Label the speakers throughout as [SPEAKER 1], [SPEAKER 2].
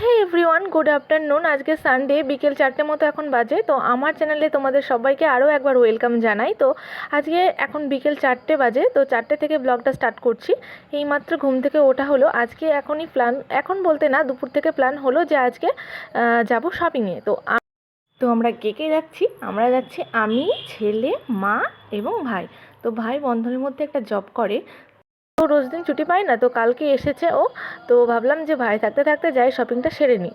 [SPEAKER 1] হ্যাঁ everyone good afternoon আজকে Sunday বিকেল চারটে মতো এখন বাজে। তো আমার চ্যানেলে তোমাদের সবাইকে আরও একবার ওয়েলকাম জানাই। তো আজকে এখন বিকেল চারটে বাজে। তো চারটে থেকে ব্লগটা স্টার্ট করছি। এইমাত্র ঘুম থেকে ওঠা হলো। আজকে এখনই প্ল্যান এখন বলতে না, দুপুর থেকে প্ল্যান হলো যে আজকে যাব শপিংয়ে তো তো আমরা কে কে যাচ্ছি? আমরা যাচ্ছি আমি, ছেলে, মা এবং ভাই। তো ভাই বন্ধনের মধ্যে একটা জব করে। তো রোজ দিন ছুটি পায় না, তো কালকে এসেছে ও, তো ভাবলাম যে ভাই থাকতে থাকতে যাই শপিংটা সেরে নিই।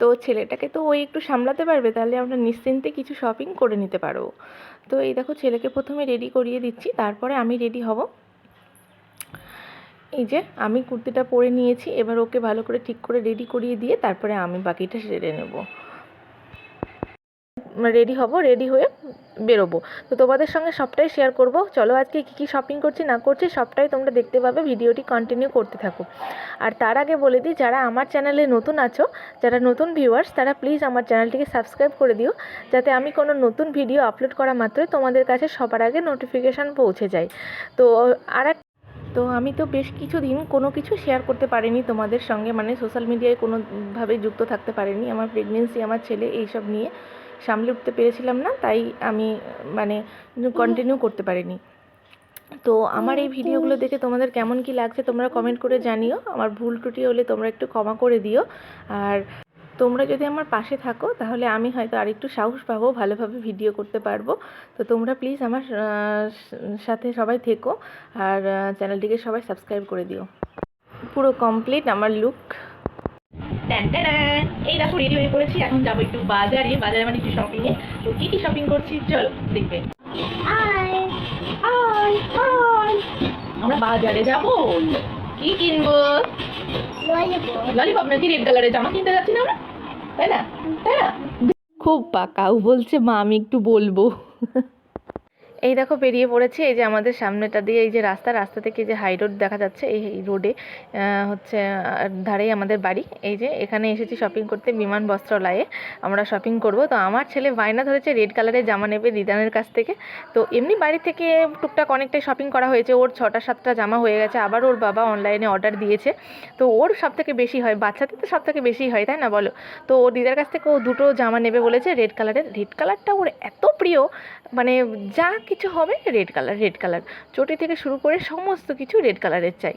[SPEAKER 1] তো ছেলেটাকে তো ওই একটু সামলাতে পারবে, তাহলে আমরা নিশ্চিন্তে কিছু শপিং করে নিতে পারব তো এই দেখো ছেলেকে প্রথমে রেডি করিয়ে দিচ্ছি, তারপরে আমি রেডি হব। এই যে আমি কুর্তিটা পরে নিয়েছি, এবার ওকে ভালো করে ঠিক করে রেডি করিয়ে দিয়ে তারপরে আমি বাকিটা সেরে নেব। রেডি হব রেডি হয়ে বেরোবো। তো তোমাদের সঙ্গে সবটাই শেয়ার করব। চলো আজকে কী কী শপিং করছি, না করছি, সবটাই তোমরা দেখতে পাবে। ভিডিওটি কন্টিনিউ করতে থাকো। আর তার আগে বলে দিই, যারা আমার চ্যানেলে নতুন আছো, যারা নতুন ভিউয়ার্স তারা প্লিজ আমার চ্যানেলটিকে সাবস্ক্রাইব করে দিও। যাতে আমি কোনো নতুন ভিডিও আপলোড করা মাত্রই তোমাদের কাছে সবার আগে নোটিফিকেশান পৌঁছে যায়। তো, আর এক তো আমি তো বেশ কিছু দিন কোনো কিছু শেয়ার করতে পারিনি তোমাদের সঙ্গে। মানে সোশ্যাল মিডিয়ায় কোনোভাবে যুক্ত থাকতে পারিনি। আমার প্রেগনেন্সি আমার ছেলে, এইসব নিয়ে। সামলে উঠতে পেরেছিলাম না তাই আমি মানে কন্টিনিউ করতে পারিনি। তো আমার এই ভিডিওগুলো দেখে তোমাদের কেমন কি লাগছে তোমরা কমেন্ট করে জানিও। আমার ভুল ত্রুটি হলে তোমরা একটু ক্ষমা করে দিও। আর তোমরা যদি আমার পাশে থাকো তাহলে আমি হয়তো আরেকটু সাহস পাবো ভালোভাবে ভিডিও করতে পারব। তো তোমরা প্লিজ আমার সাথে সবাই থেকো। আর চ্যানেলটিকে সবাই সাবস্ক্রাইব করে দিও। পুরো কমপ্লিট আমার লুক।
[SPEAKER 2] এই দেখো রেডি হয়ে পড়েছি এখন যাব একটু বাজারে। বাজারে মানে একটু শপিং এ তো কি কি শপিং করছি চলো দেখবে। আমরা বাজারে যাব। কি কিনবো? ললিপপ নাকি রেড কালারের জামা কিনতে যাচ্ছি না আমরা? তাই না? তাই না?
[SPEAKER 1] খুব পাকা ও বলছে মা আমি একটু বলব। এই দেখো বেরিয়ে পড়েছে, এই যে আমাদের সামনেটা দিয়ে এই যে রাস্তা রাস্তা থেকে যে হাই রোড দেখা যাচ্ছে, এই রোডে হচ্ছে ধারেই আমাদের বাড়ি। এই যে এখানে এসেছি শপিং করতে বিমান বস্ত্রালয়ে আমরা শপিং করব। তো আমার ছেলে বায়না ধরেছে রেড কালারের জামা নেবে দিদানের কাছ থেকে। তো এমনি বাড়ি থেকে টুকটাক অনেকটাই শপিং করা হয়েছে। ওর ছটা, সাতটা জামা হয়ে গেছে, আবার ওর বাবা অনলাইনে অর্ডার দিয়েছে। তো ওর সব থেকে বেশি হয়, বাচ্চাদের তো সব থেকে বেশি হয়, তাই না বলো? তো ওর দিদার কাছ থেকে ও দুটো জামা নেবে বলেছে রেড কালারের রেড কালারটা ওর এত প্রিয় মানে যা কিছু হবে রেড কালার রেড কালার চটি থেকে শুরু করে সমস্ত কিছু রেড কালারের চাই।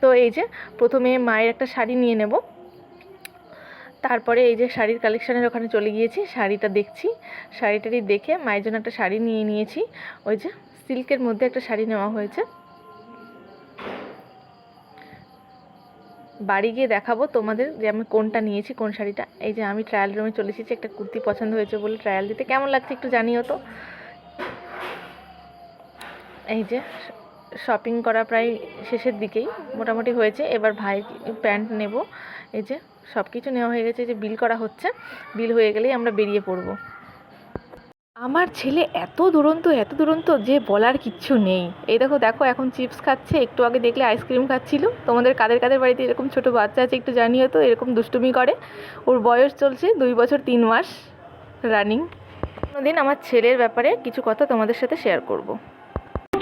[SPEAKER 1] তো এই যে প্রথমে মায়ের একটা শাড়ি নিয়ে নেব। তারপরে এই যে শাড়ির কালেকশানের ওখানে চলে গিয়েছি, শাড়িটা দেখছি। শাড়িটারি দেখে মায়ের জন্য একটা শাড়ি নিয়ে নিয়েছি। ওই যে সিল্কের মধ্যে একটা শাড়ি নেওয়া হয়েছে। বাড়ি গিয়ে দেখাবো তোমাদের যে আমি কোনটা নিয়েছি, কোন শাড়িটা। এই যে আমি ট্রায়াল রুমে চলে এসেছি, একটা কুর্তি পছন্দ হয়েছে বলে ট্রায়াল দিতে। কেমন লাগছে একটু জানিও তো। এই যে শপিং করা প্রায় শেষের দিকেই মোটামুটি হয়েছে। এবার ভাই প্যান্ট নেব। এই যে সব কিছু নেওয়া হয়ে গেছে। যে বিল করা হচ্ছে। বিল হয়ে গেলেই আমরা বেরিয়ে পড়ব। আমার ছেলে এত দুরন্ত এত দুরন্ত যে বলার কিচ্ছু নেই। এই দেখো দেখো, এখন চিপস খাচ্ছে। একটু আগে দেখলে আইসক্রিম খাচ্ছিল। তোমাদের কাদের কাদের বাড়িতে এরকম ছোট বাচ্চা আছে একটু জানিও তো, এরকম দুষ্টুমি করে। ওর বয়স চলছে দুই বছর তিন মাস রানিং কোনোদিন আমার ছেলের ব্যাপারে কিছু কথা তোমাদের সাথে শেয়ার করব।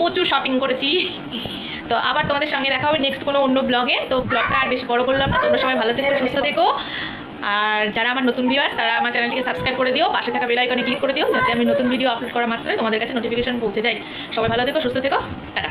[SPEAKER 2] প্রচুর শপিং করেছি। তো আবার তোমাদের সঙ্গে দেখা হবে নেক্সট কোনো অন্য ব্লগে তো ব্লগটা আর বেশি বড় করলাম না, তোমরা সবাই ভালো থেকো, সুস্থ থেকো। আর যারা আমার নতুন ভিউয়ার তারা আমার চ্যানেলটিকে সাবস্ক্রাইব করে দিও, পাশে থাকা বেল আইকনে ক্লিক করে দিও, যাতে আমি নতুন ভিডিও আপলোড করা মাত্রই তোমাদের কাছে নোটিফিকেশন পৌঁছে যায়। সবাই ভালো থেকো, সুস্থ থেকো, টাটা।